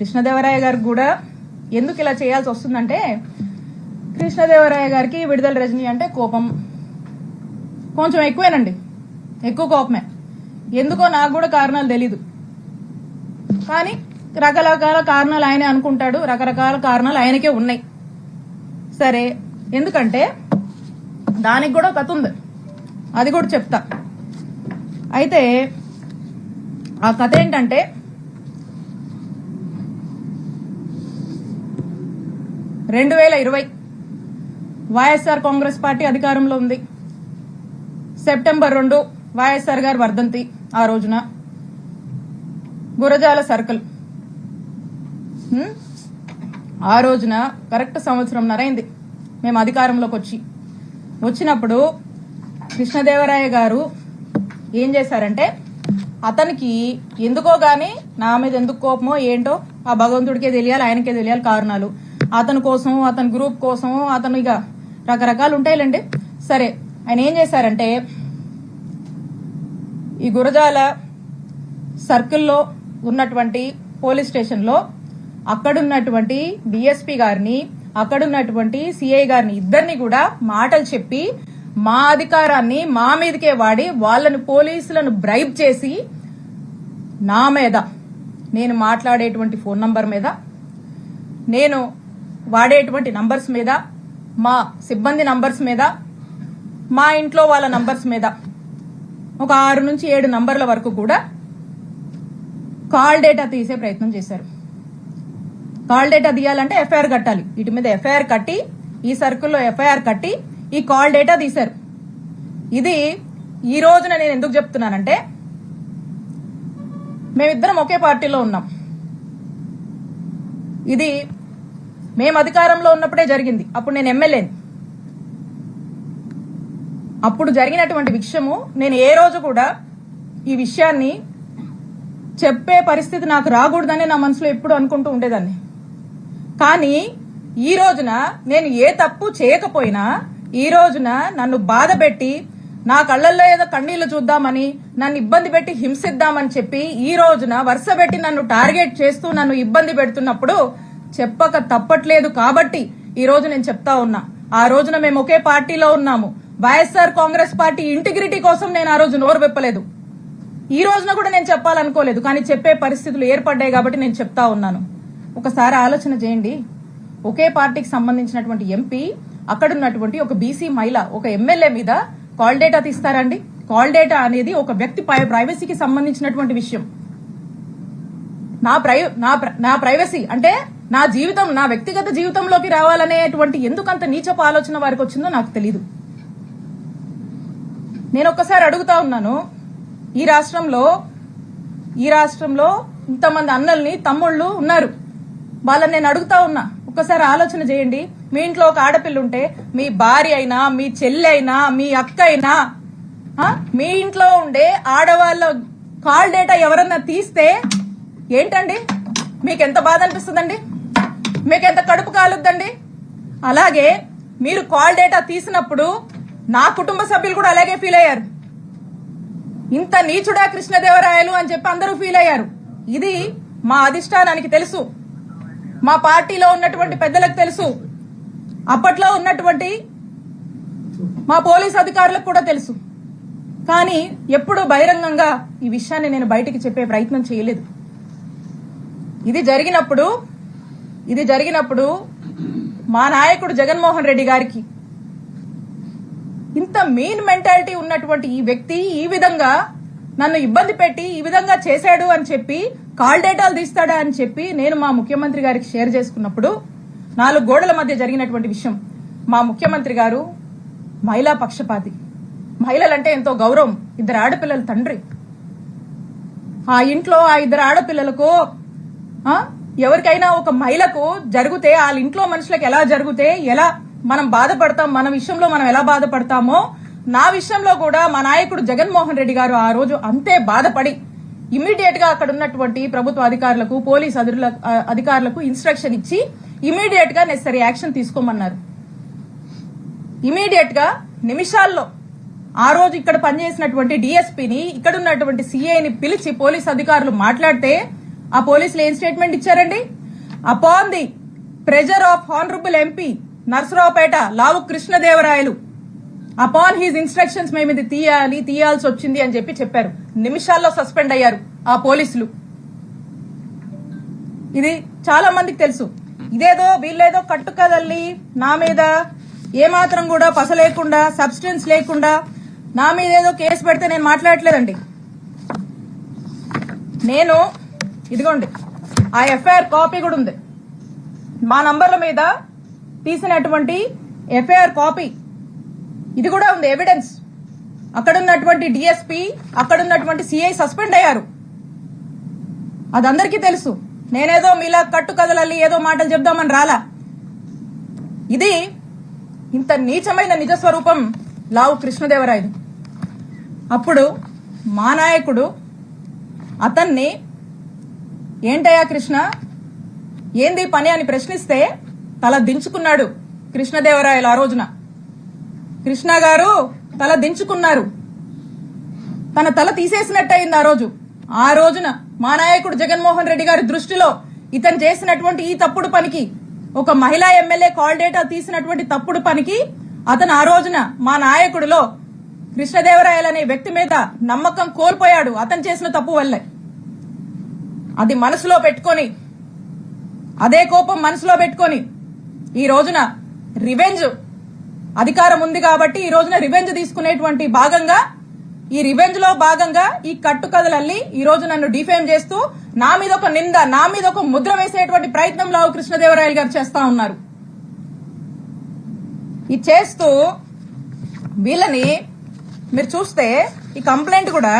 కృష్ణదేవరాయ గారికి కూడా ఎందుకు ఇలా చేయాల్సి వస్తుందంటే కృష్ణదేవరాయ గారికి విడుదల రజనీ అంటే కోపం. కొంచెం ఎక్కువేనండి. ఎక్కువ కోపమే. ఎందుకో నాకు కూడా కారణాలు తెలీదు. కానీ రకరకాల కారణాలు ఆయనే అనుకుంటాడు. రకరకాల కారణాలు ఆయనకే ఉన్నాయి. సరే ఎందుకంటే దానికి కూడా కథ ఉంది. అది కూడా చెప్తా. అయితే ఆ కథ ఏంటంటే రెండు వేల ఇరవై వైఎస్ఆర్ కాంగ్రెస్ పార్టీ అధికారంలో ఉంది. సెప్టెంబర్ రెండు వైఎస్ఆర్ గారు వర్ధంతి ఆ రోజున. గురజాల సర్కిల్. ఆ రోజున కరెక్ట్ సంవత్సరం అయింది మేము అధికారంలోకి వచ్చి. వచ్చినప్పుడు కృష్ణదేవరాయ గారు ఏం చేశారంటే అతనికి ఎందుకో గాని నా మీద ఎందుకు కోపమో ఏంటో ఆ భగవంతుడికే తెలియాలి ఆయనకే తెలియాలి కారణాలు. అతని కోసం అతని గ్రూప్ కోసం అతను ఇక రకరకాలు ఉంటాయిలండి. సరే ఆయన ఏం చేశారంటే ఈ గురజాల సర్కిల్లో ఉన్నటువంటి పోలీస్ స్టేషన్లో అక్కడున్నటువంటి డిఎస్పీ గారిని అక్కడున్నటువంటి సిఐ గారిని ఇద్దరిని కూడా మాటలు చెప్పి మా అధికారాన్ని మా మీదకే వాడి వాళ్ళని పోలీసులను బ్రైబ్ చేసి నా మీద నేను మాట్లాడేటువంటి ఫోన్ నంబర్ మీద నేను వాడేటువంటి నంబర్స్ మీద మా సిబ్బంది నంబర్స్ మీద మా ఇంట్లో వాళ్ళ నంబర్స్ మీద ఒక ఆరు నుంచి ఏడు నంబర్ల వరకు కూడా కాల్ డేటా తీసే ప్రయత్నం చేశారు. కాల్ డేటా తీయాలంటే ఎఫ్ఐఆర్ కట్టాలి. వీటి మీద ఎఫ్ఐఆర్ కట్టి ఈ సర్కిల్లో ఎఫ్ఐఆర్ కట్టి ఈ కాల్ డేటా తీశారు. ఇది ఈ రోజున నేను ఎందుకు చెప్తున్నానంటే మేమిద్దరం ఒకే పార్టీలో ఉన్నాం. ఇది మేము అధికారంలో ఉన్నప్పుడే జరిగింది. అప్పుడు నేను ఎమ్మెల్యేని. అప్పుడు జరిగినటువంటి విషయము నేను ఏ రోజు కూడా ఈ విషయాన్ని చెప్పే పరిస్థితి నాకు రాకూడదని నా మనసులో ఎప్పుడు అనుకుంటూ ఉండేదాన్ని. కానీ ఈ రోజున నేను ఏ తప్పు చేయకపోయినా ఈ రోజున నన్ను బాధ పెట్టి నా కళ్ళల్లో ఏదో కన్నీళ్ళు చూద్దామని నన్ను ఇబ్బంది పెట్టి హింసిద్దామని చెప్పి ఈ రోజున వరుస పెట్టి నన్ను టార్గెట్ చేస్తూ నన్ను ఇబ్బంది పెడుతున్నప్పుడు చెప్పక తప్పట్లేదు కాబట్టి ఈ రోజు నేను చెప్తా ఉన్నా. ఆ రోజున మేము ఒకే పార్టీలో ఉన్నాము. వైఎస్ఆర్ కాంగ్రెస్ పార్టీ ఇంటిగ్రిటీ కోసం నేను ఆ రోజు నోరు విప్పలేదు. ఈ రోజున కూడా నేను చెప్పాలనుకోలేదు కానీ చెప్పే పరిస్థితులు ఏర్పడ్డాయి కాబట్టి నేను చెప్తా ఉన్నాను. ఒకసారి ఆలోచన చేయండి. ఒకే పార్టీకి సంబంధించినటువంటి ఎంపీ అక్కడున్నటువంటి ఒక బీసీ మహిళ ఒక ఎమ్మెల్యే మీద కాల్ డేటా తీస్తారండి. కాల్ డేటా అనేది ఒక వ్యక్తి ప్రైవసీకి సంబంధించినటువంటి విషయం. నా ప్రై నా నా ప్రైవసీ అంటే నా జీవితం నా వ్యక్తిగత జీవితంలోకి రావాలనేటువంటి ఎందుకంత నీచపు ఆలోచన వారికి వచ్చిందో నాకు తెలీదు. నేను ఒక్కసారి అడుగుతా ఉన్నాను ఈ రాష్ట్రంలో ఈ రాష్ట్రంలో ఇంతమంది అన్నల్ని తమ్ముళ్ళు ఉన్నారు. వాళ్ళని నేను అడుగుతా ఉన్నా ఒక్కసారి ఆలోచన చేయండి. మీ ఇంట్లో ఒక ఆడపిల్ల ఉంటే మీ భార్య అయినా మీ చెల్లి అయినా మీ అక్క అయినా మీ ఇంట్లో ఉండే ఆడవాళ్ళ కాల్ డేటా ఎవరన్నా తీస్తే ఏంటండి? మీకు ఎంత బాధ అనిపిస్తుందండి? మీకు ఎంత కడుపు కాలుద్దండి? అలాగే మీరు కాల్ డేటా తీసినప్పుడు నా కుటుంబ సభ్యులు కూడా అలాగే ఫీల్ అయ్యారు. ఇంత నీచుడా కృష్ణదేవరాయలు అని చెప్పి అందరూ ఫీల్ అయ్యారు. ఇది మా అధిష్టానానికి తెలుసు. మా పార్టీలో ఉన్నటువంటి పెద్దలకు తెలుసు. అప్పట్లో ఉన్నటువంటి మా పోలీస్ అధికారులకు కూడా తెలుసు. కానీ ఎప్పుడూ బహిరంగంగా ఈ విషయాన్ని నేను బయటికి చెప్పే ప్రయత్నం చేయలేదు. ఇది జరిగినప్పుడు ఇది జరిగినప్పుడు మా నాయకుడు జగన్మోహన్ రెడ్డి గారికి ఇంత మెయిన్ మెంటాలిటీ ఉన్నటువంటి ఈ వ్యక్తి ఈ విధంగా నన్ను ఇబ్బంది పెట్టి ఈ విధంగా చేశాడు అని చెప్పి కాల్ డేటాలు తీస్తాడా అని చెప్పి నేను మా ముఖ్యమంత్రి గారికి షేర్ చేసుకున్నప్పుడు నాలుగు గోడల మధ్య జరిగినటువంటి విషయం. మా ముఖ్యమంత్రి గారు మహిళా పక్షపాతి. మహిళలంటే ఎంతో గౌరవం. ఇద్దరు ఆడపిల్లల తండ్రి. ఆ ఇంట్లో ఆ ఇద్దరు ఆడపిల్లలకు ఎవరికైనా ఒక మహిళకు జరిగితే వాళ్ళ ఇంట్లో మనుషులకు ఎలా జరిగితే ఎలా మనం బాధపడతాం మన విషయంలో మనం ఎలా బాధపడతామో నా విషయంలో కూడా మా నాయకుడు జగన్మోహన్ రెడ్డి గారు ఆ రోజు అంతే బాధపడి ఇమీడియట్గా అక్కడ ఉన్నటువంటి ప్రభుత్వ అధికారులకు పోలీస్ అధికారులకు ఇన్స్ట్రక్షన్ ఇచ్చి ఇమీడియట్గా నెసరీ యాక్షన్ తీసుకోమన్నారు. ఇమీడియట్గా నిమిషాల్లో ఆ రోజు ఇక్కడ పనిచేసినటువంటి డిఎస్పీని ఇక్కడ ఉన్నటువంటి సిఐని పిలిచి పోలీస్ అధికారులు మాట్లాడితే ఆ పోలీసులు ఏం స్టేట్మెంట్ ఇచ్చారండి? Upon the pressure of honourable MP Narasaraopet Lavu Krishnadevarayalu. Upon his instructions మేము ఇది తీయాలి తీయాల్సి వచ్చింది అని చెప్పి చెప్పారు. నిమిషాల్లో సస్పెండ్ అయ్యారు ఆ పోలీసులు. ఇది చాలా మందికి తెలుసు. ఇదేదో వీళ్ళేదో కట్టుకదల్లి నా మీద ఏమాత్రం కూడా పస లేకుండా సబ్స్టెన్స్ లేకుండా నా మీద ఏదో కేసు పెడితే నేను మాట్లాడట్లేదండి. నేను ఇదిగోండి. ఆ ఎఫ్ఐఆర్ కాపీ కూడా ఉంది. మా నంబర్ల మీద తీసినటువంటి ఎఫ్ఐఆర్ కాపీ. ఇది కూడా ఉంది ఎవిడెన్స్. అక్కడున్నటువంటి డిఎస్పి అక్కడున్నటువంటి సిఐ సస్పెండ్ అయ్యారు. అది అందరికీ తెలుసు. నేనేదో మీలా కట్టు కదలల్లి ఏదో మాటలు చెప్దామని రాలా. ఇది ఇంత నీచమైన నిజ స్వరూపం లావు కృష్ణదేవరాయలు అప్పుడు మా నాయకుడు అతన్ని ఏంటయ్యా కృష్ణ? ఏంది పని అని ప్రశ్నిస్తే తల దించుకున్నాడు కృష్ణదేవరాయలు ఆ రోజున. కృష్ణ గారు తల దించుకున్నారు. తన తల తీసేసినట్టయింది ఆ రోజు. ఆ రోజున మా నాయకుడు జగన్మోహన్ రెడ్డి గారి దృష్టిలో ఇతను చేసినటువంటి ఈ తప్పుడు పనికి ఒక మహిళా ఎమ్మెల్యే కాల్ డేటా తీసినటువంటి తప్పుడు పనికి అతను ఆ రోజున మా నాయకుడిలో కృష్ణదేవరాయలు అనే వ్యక్తి మీద నమ్మకం కోల్పోయాడు. అతను చేసిన తప్పు వల్లే. అది మనసులో పెట్టుకొని అదే కోపం మనసులో పెట్టుకొని ఈ రోజున రివెంజ్ అధికారం ఉంది కాబట్టి ఈ రోజున రివెంజ్ తీసుకునేటువంటి భాగంగా ఈ రివెంజ్లో భాగంగా ఈ కట్టుకథలల్లి ఈ రోజు నన్ను డిఫేమ్ చేస్తూ నా మీద ఒక నింద నా మీద ఒక ముద్ర వేసేటువంటి ప్రయత్నం లావు కృష్ణదేవరాయలు గారు చేస్తా ఉన్నారు. ఇది చేస్తూ వీళ్ళని మీరు చూస్తే ఈ కంప్లైంట్ కూడా